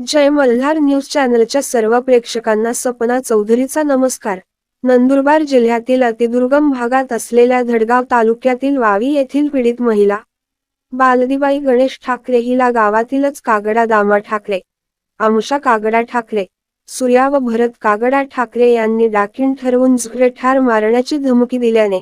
जय Malhar news चॅनलच्या सर्व प्रेक्षकांना सपना चौधरीचा नमस्कार. नंदुरबार जिल्ह्यातील अतिदुर्गम भागात असलेल्या धडगाव तालुक्यातील वावी येथील पीडित महिला बालदीबाई गणेश ठाकरे हिला गावातीलच कागडा दामा ठाकरे आमुषा कागडा ठाकरे सूर्या व भरत कागडा ठाकरे यांनी डाकिण ठरवून झुकडे ठार मारण्याची धमकी दिल्याने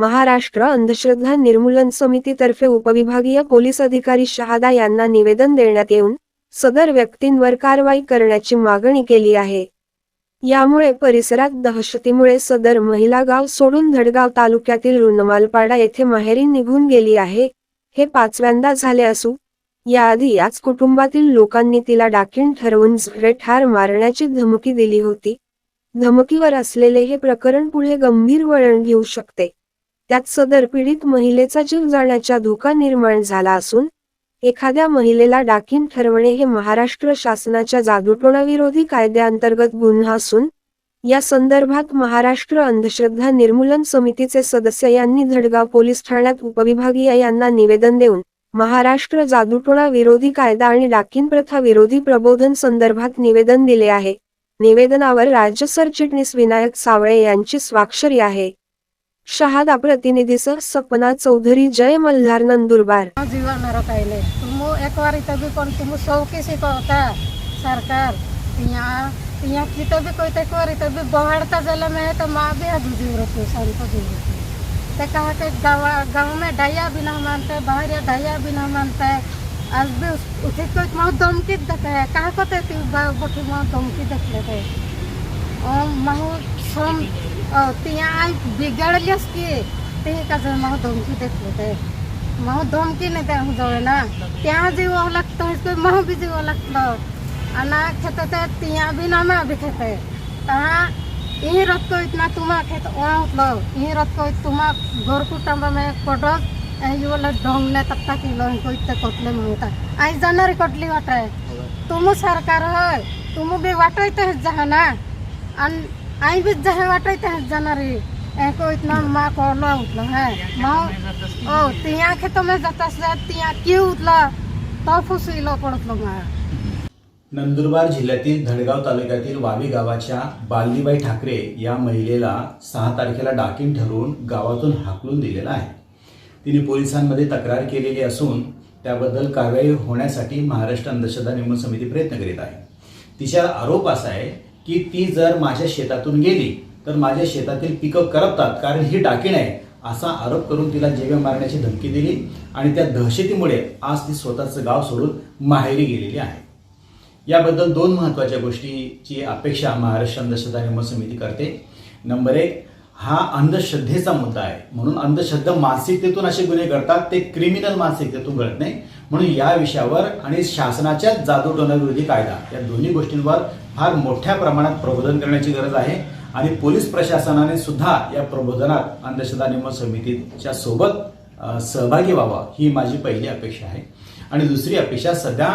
महाराष्ट्र अंधश्रद्धा निर्मूलन समितीतर्फे उपविभागीय पोलीस अधिकारी शहादा यांना निवेदन देण्यात येऊन सदर व्यक्तींवर कारवाई करण्याची मागणी केली आहे. यामुळे परिसरात दहशतीमुळे सदर महिला गाव सोडून धडगाव तालुक्यातील रुनमालपाडा येथे माहेरी निघून गेली आहे. हे पाचव्यांदा झाले असू याआधी याच कुटुंबातील लोकांनी तिला डाकीण ठरवून ठार मारण्याची धमकी दिली होती. धमकीवर असलेले हे प्रकरण पुढे गंभीर वळण घेऊ शकते. त्यात सदर पीडित महिलेचा जीव जाण्याचा धोका निर्माण झाला असून एखाद्या महिलेला डाकीन ठरवणे हे महाराष्ट्र शासनाच्या जादूटोणा विरोधी कायद्याअंतर्गत गुन्हा असून या संदर्भात महाराष्ट्र अंधश्रद्धा निर्मूलन समितीचे सदस्य यांनी धडगाव पोलीस ठाण्यात उपविभागीय यांना निवेदन देऊन महाराष्ट्र जादूटोणा विरोधी कायदा आणि डाकीन प्रथा विरोधी प्रबोधन संदर्भात निवेदन दिले आहे. निवेदनावर राज्य सरचिटणीस विनायक सावळे यांची स्वाक्षरी आहे. शहादा प्रतिनिधीसह सपना चौधरी जय मल्हार नंदुरबार. जीवन रखाइले तुम एक बार इथं बी कोण तुम सौकी शिकवता सरकार. तिया तिया तिथं बी कोयता कोई एक बार इथं बी बढ़ता जल में तर तो माँ भी आज जीव रोतो सारी जीव रोतो ते कहा के गाँव गाँव में ढाया भी ना मानते बाहर या ढाया भी ना मानते आज भी उस- उठे कोई माँ धमकी देते है कहा को ते बठी माँ धमकी देख लेते माँ सोम तिया बिगड़लियस की ते का जर माँ धमकी देख लेते माँ धमकी नाही त्या जवळ ना त्या जीव लागतं इसको माँ भी जीव लागतं. अना खेत ते तिया भी ना मैं भी खेते तहा यही रथ को इतना तुमा खेत वहाँ उतलो यही रथ को तुमा घर कुटुंब में यही वाला ढंग ने तत्ता किलो को इतने कटले म्हणता आई जाणारी कटली वाटाय तुम सरकार है तुम भी वाटत है जहा ना. आणि आई भी जहे वाटत है जाणारी. एको इतना माँ को लो उतलो है माँ ओ तिया के तो मैं जाता से तिया क्यों उतला तो फुसलो पडतलो माँ नंदुरबार जिल्ह्यातील धडगाव तालुक्यातील वावी गावाच्या बालदीबाई ठाकरे या महिलेला सहा तारखेला डाकीन ठरवून गावातून हाकलून दिलेला आहे. तिने पोलिसांमध्ये तक्रार केलेली असून त्याबद्दल कारवाई होण्यासाठी महाराष्ट्र अंधश्रद्धा निर्मूलन समिती प्रयत्न करीत आहे. तिचा आरोप असा आहे की ती जर माझ्या शेतातून गेली तर माझ्या शेतातील पिकं करपतात कारण ही डाकीण आहे. असा आरोप करून तिला जेवे मारण्याची धमकी दिली आणि त्या दहशतीमुळे आज ती स्वतःचं गाव सोडून माहेरी गेलेली आहे. याबद्दल दोन महत्त्वाच्या गोष्टीची अपेक्षा महाराष्ट्र अंधश्रद्धा निर्मूलन समिती करते. नंबर एक हा अंधश्रद्धेचा मुद्दा आहे. म्हणून अंधश्रद्धा मानसिकतेतून असे गुन्हे घडतात ते क्रिमिनल मानसिकतेतून घडत नाही. म्हणून या विषयावर आणि शासनाच्या जादूटोणाविरोधी कायदा या दोन्ही गोष्टींवर फार मोठ्या प्रमाणात प्रबोधन करण्याची गरज आहे. आणि पोलीस प्रशासनाने सुद्धा या प्रबोधनात अंधश्रद्धा निर्मूलन समितीच्या सोबत सहभागी व्हावा ही माझी पहिली अपेक्षा आहे. आणि दुसरी अपेक्षा सध्या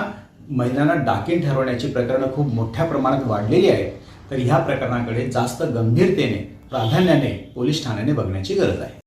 महिलांना डाकीन ठरवण्याची प्रकरणं खूप मोठ्या प्रमाणात वाढलेली आहेत. तर ह्या प्रकरणाकडे जास्त गंभीरतेने प्राधान्याने पोलीस ठाण्याने बघण्याची गरज आहे.